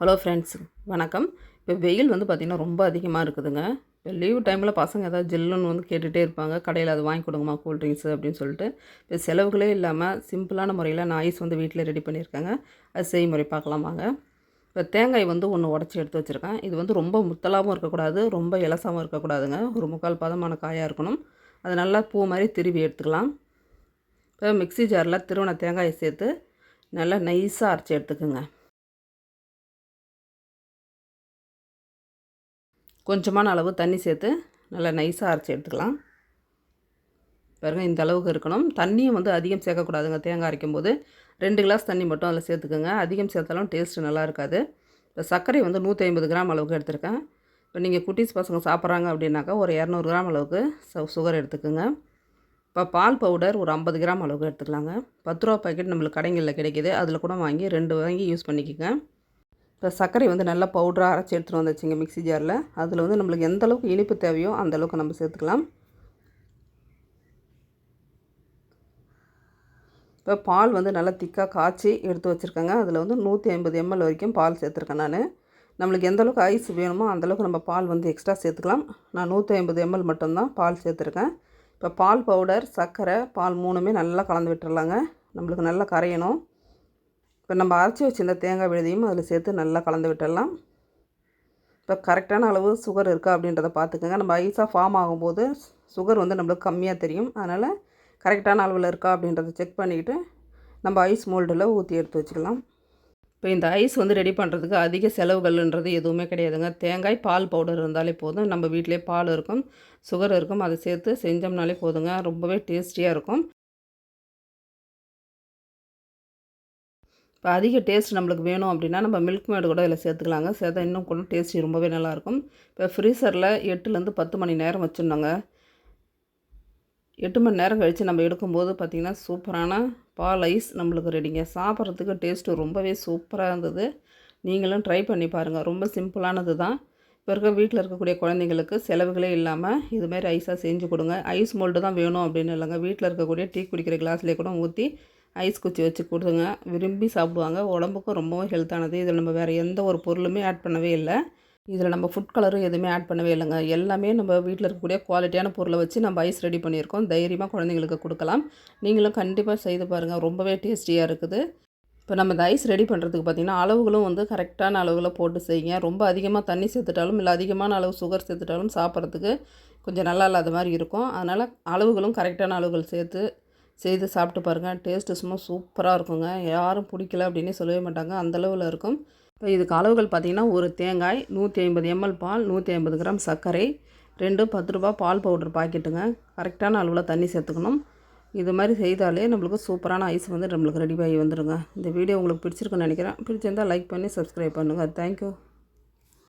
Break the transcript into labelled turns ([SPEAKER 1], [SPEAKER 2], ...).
[SPEAKER 1] Hello friends வணக்கம். இப்போ வெயில் வந்து பார்த்திங்கன்னா ரொம்ப அதிகமாக இருக்குதுங்க. இப்போ லீவ் டைமில் பசங்க ஏதாவது ஜில்லுன்னு வந்து கேட்டுகிட்டே இருப்பாங்க. கடையில் அது வாங்கி கொடுங்கம்மா கூல்ட்ரிங்க்ஸு அப்படின்னு சொல்லிட்டு. இப்போ செலவுகளே இல்லாமல் சிம்பிளான முறையில் நான் ஐஸ் வந்து வீட்டில் ரெடி பண்ணியிருக்கேங்க. அது செய்முறை பார்க்கலாம் வாங்க. இப்போ தேங்காய் வந்து ஒன்று உடச்சி எடுத்து வச்சுருக்கேன். இது வந்து ரொம்ப முத்தலாகவும் இருக்கக்கூடாது ரொம்ப இலசாகவும் இருக்கக்கூடாதுங்க. ஒரு முக்கால் பதமான காயாக இருக்கணும். அது நல்லா பூ மாதிரி திருவி எடுத்துக்கலாம். இப்போ மிக்ஸி ஜாரில் திருவண தேங்காயை சேர்த்து நல்லா நைஸாக அரைச்சி எடுத்துக்கோங்க. கொஞ்சமான அளவு தண்ணி சேர்த்து நல்லா நைஸாக அரைச்சி எடுத்துக்கலாம். பாருங்கள் இந்த அளவுக்கு இருக்கணும். தண்ணியும் வந்து அதிகம் சேர்க்கக்கூடாதுங்க. தேங்காய் அரைக்கும் போது ரெண்டு கிளாஸ் தண்ணி மட்டும் அதில் சேர்த்துக்கோங்க. அதிகம் சேர்த்தாலும் டேஸ்ட்டு நல்லா இருக்காது. இப்போ சர்க்கரை வந்து நூற்றி ஐம்பது கிராம் அளவுக்கு எடுத்திருக்கேன். இப்போ நீங்கள் குட்டீஸ் பசங்க சாப்பிட்றாங்க அப்படின்னாக்கா ஒரு இரநூறு கிராம் அளவுக்கு சுகர் எடுத்துக்கோங்க. இப்போ பால் பவுடர் ஒரு ஐம்பது கிராம் அளவுக்கு எடுத்துக்கலாங்க. பத்து ரூபா பாக்கெட் நம்மளுக்கு கடைங்களில் கிடைக்கிது. அதில் கூட வாங்கி ரெண்டு வாங்கி யூஸ் பண்ணிக்கோங்க. இப்போ சர்க்கரை வந்து நல்லா பவுடராக அரைச்சி எடுத்துகிட்டு வந்துச்சுங்க மிக்ஸி ஜாரில் அதில் வந்து நம்மளுக்கு எந்த அளவுக்கு இனிப்பு தேவையோ அந்த அளவுக்கு நம்ம சேர்த்துக்கலாம். இப்போ பால் வந்து நல்லா திக்காக காய்ச்சி எடுத்து வச்சுருக்கேங்க. அதில் வந்து நூற்றி ஐம்பது எம்எல் வரைக்கும் பால் சேர்த்துருக்கேன் நான். நம்மளுக்கு எந்த அளவுக்கு ஐஸ் வேணுமோ அந்தளவுக்கு நம்ம பால் வந்து எக்ஸ்ட்ரா சேர்த்துக்கலாம். நான் நூற்றி ஐம்பது எம்எல் மட்டும்தான் பால் சேர்த்துருக்கேன். இப்போ பால் பவுடர் சர்க்கரை பால் மூணுமே நல்லா கலந்து விட்டுறலாங்க. நம்மளுக்கு நல்லா கரையணும். இப்போ நம்ம அரைச்சி வச்சுருந்த தேங்காய் விழுதியும் அதில் சேர்த்து நல்லா கலந்து விட்டுடலாம். இப்போ கரெக்டான அளவு சுகர் இருக்கா அப்படின்றத பார்த்துக்கோங்க. நம்ம ஐஸாக ஃபார்ம் ஆகும்போது சுகர் வந்து நம்மளுக்கு கம்மியாக தெரியும். அதனால் கரெக்டான அளவில் இருக்கா அப்படின்றத செக் பண்ணிக்கிட்டு நம்ம ஐஸ் மோல்டில் ஊற்றி எடுத்து வச்சுக்கலாம் இப்போ இந்த ஐஸ் வந்து ரெடி பண்ணுறதுக்கு அதிக செலவுகள்ன்றது எதுவுமே கிடையாதுங்க. தேங்காய் பால் பவுடர் இருந்தாலே போதும். நம்ம வீட்டிலே பால் இருக்கும் சுகர் இருக்கும். அதை சேர்த்து செஞ்சோம்னாலே போதுங்க. ரொம்பவே டேஸ்டியாக இருக்கும். இப்போ அதிக டேஸ்ட் நம்மளுக்கு வேணும் அப்படின்னா நம்ம மில்க் மேடு கூட இதில் சேர்த்துக்கலாங்க. சேர்த்தா இன்னும் கூட டேஸ்ட் ரொம்பவே நல்லாயிருக்கும். இப்போ ஃப்ரீசரில் எட்டுலேருந்து பத்து மணி நேரம் வச்சுருந்தோங்க எட்டு மணி நேரம் கழித்து நம்ம எடுக்கும்போது பார்த்திங்கன்னா சூப்பரான பால் ஐஸ் நம்மளுக்கு ரெடிங்க. சாப்பிட்றதுக்கு டேஸ்ட்டு ரொம்பவே சூப்பராக இருந்தது. நீங்களும் ட்ரை பண்ணி பாருங்கள் ரொம்ப சிம்பிளானது தான். இப்போ இருக்க வீட்டில் இருக்கக்கூடிய குழந்தைங்களுக்கு செலவுகளே இல்லாமல் இதுமாரி ஐஸாக செஞ்சு கொடுங்க. ஐஸ் மோல்டு தான் வேணும் அப்படின்னு இல்லைங்க. வீட்டில் இருக்கக்கூடிய டீ குடிக்கிற கிளாஸ்லேயே கூட ஊற்றி ஐஸ் குச்சி வச்சு கொடுங்க விரும்பி சாப்பிடுவாங்க. உடம்புக்கும் ரொம்பவும் ஹெல்த்தானது. இதில் நம்ம வேறு எந்த ஒரு பொருளுமே ஆட் பண்ணவே இல்லை. இதில் நம்ம ஃபுட் கலரும் எதுவுமே ஆட் பண்ணவே இல்லைங்க. எல்லாமே நம்ம வீட்டில் இருக்கக்கூடிய குவாலிட்டியான பொருளை வச்சு நம்ம ஐஸ் ரெடி பண்ணியிருக்கோம். தைரியமாக குழந்தைங்களுக்கு கொடுக்கலாம். நீங்களும் கண்டிப்பாக செய்து பாருங்கள் ரொம்பவே டேஸ்டியாக இருக்குது. இப்போ நம்ம இந்த ஐஸ் ரெடி பண்ணுறதுக்கு பார்த்திங்கன்னா அளவுகளும் வந்து கரெக்டான அளவில் போட்டு செய்யுங்க. ரொம்ப அதிகமாக தண்ணி சேர்த்துட்டாலும் இல்லை அதிகமான அளவு சுகர் சேர்த்துட்டாலும் சாப்பிட்றதுக்கு கொஞ்சம் நல்லா இல்லாத மாதிரி இருக்கும். அதனால் அளவுகளும் கரெக்டான அளவுகள் சேர்த்து செய்து சாப்பிட்டு பாருங்கள் டேஸ்ட்டு சும்மா சூப்பராக இருக்குங்க. யாரும் பிடிக்கல அப்படின்னு சொல்லவே மாட்டாங்க. அந்தளவில் இருக்கும். இப்போ இதுக்கு அளவுகள் பார்த்திங்கன்னா ஒரு தேங்காய் நூற்றி ஐம்பது எம்எல் பால் நூற்றி ஐம்பது கிராம் சர்க்கரை ரெண்டு பத்து ரூபா பால் பவுடர் பாக்கெட்டுங்க. கரெக்டான அளவில் தண்ணி சேர்த்துக்கணும். இது மாதிரி செய்தாலே நம்மளுக்கு சூப்பரான ஐஸ் வந்து நம்மளுக்கு ரெடி ஆகி வந்துடுங்க இந்த வீடியோ உங்களுக்கு பிடிச்சிருக்குன்னு நினைக்கிறேன். பிடிச்சிருந்தால் லைக் பண்ணி சப்ஸ்கிரைப் பண்ணுங்கள் தேங்க்யூ